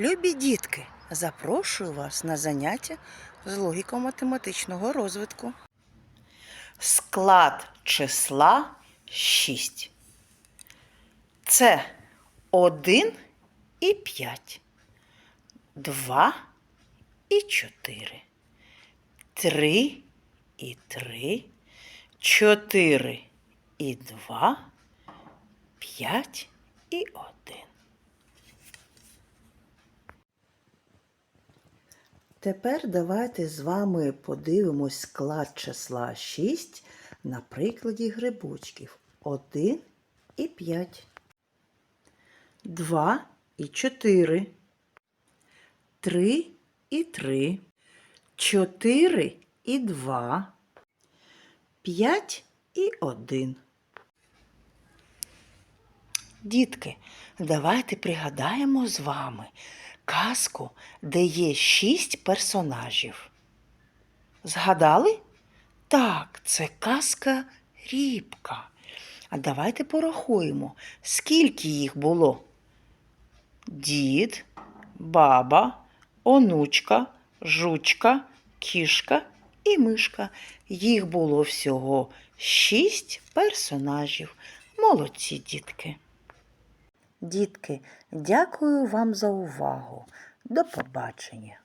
Любі дітки, запрошую вас на заняття з логіко-математичного розвитку. Склад числа 6. Це 1 і 5, 2 і 4, 3 і 3, 4 і 2, 5 і 1. Тепер давайте з вами подивимось склад числа 6 на прикладі грибочків. 1 і 5, 2 і 4, 3 і 3, 4 і 2, 5 і 1. Дітки, давайте пригадаємо з вами казку, де є шість персонажів. Згадали? Так, це казка Рібка. А давайте порахуємо, скільки їх було. Дід, баба, онучка, жучка, кішка і мишка. Їх було всього шість персонажів. Молодці дітки. Дітки, дякую вам за увагу. До побачення.